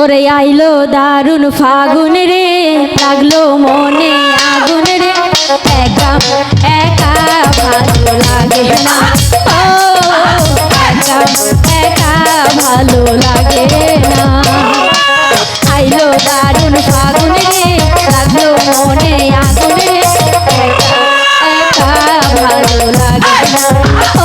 ওরে আইলো দারুণ ফাগুন রে, লাগল মনে আগুন রে। একদম একা ভালো লাগে না। ও একা একা ভালো লাগে না। আইলো দারুণ ফাগুন রে, লাগল মনে আগুন রে। একা ভালো লাগে না।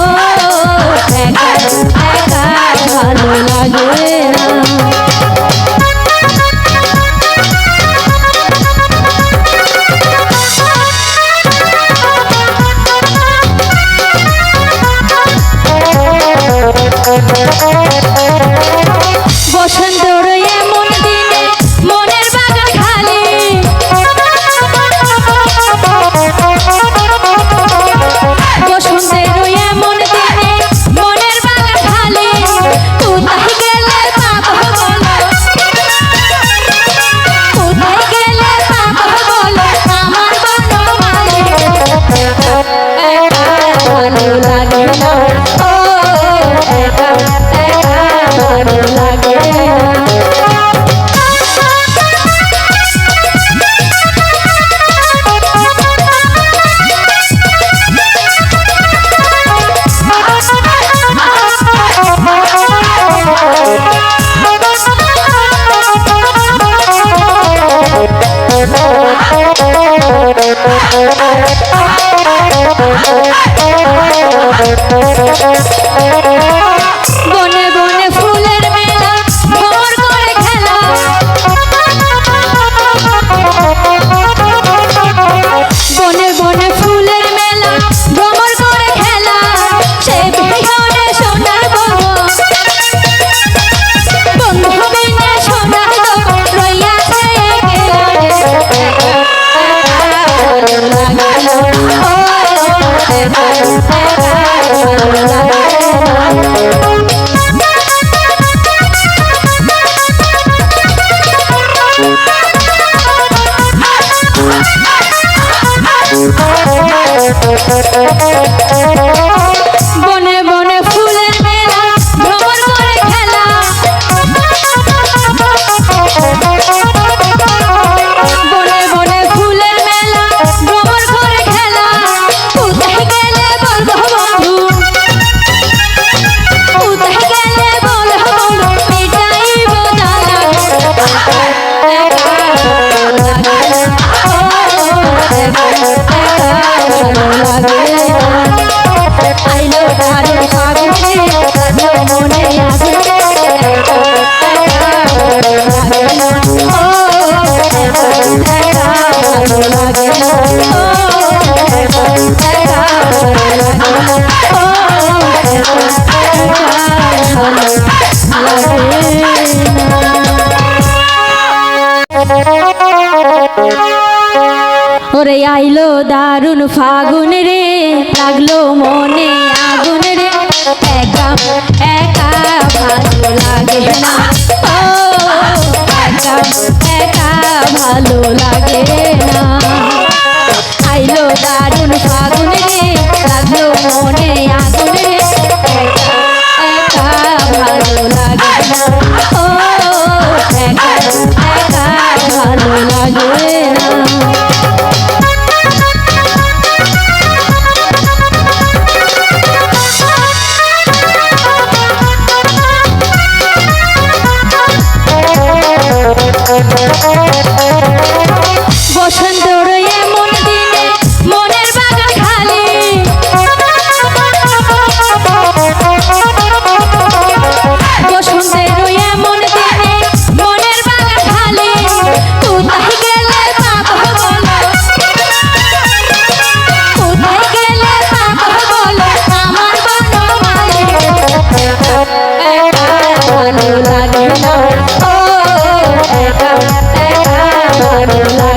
la la ওরে আইলো দারুণ ফাগুন রে লাগল মনে আগুন রে। একা ভালো লাগে না।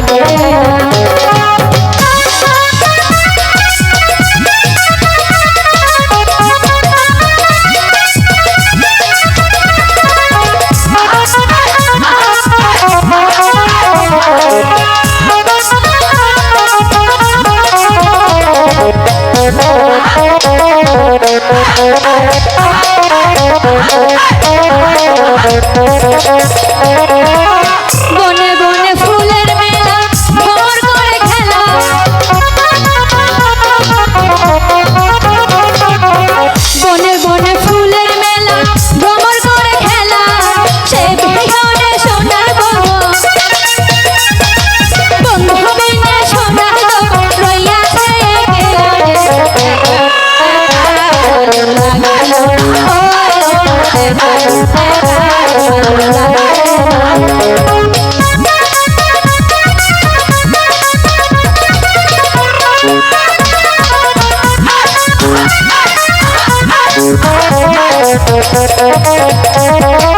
गया। না। বনে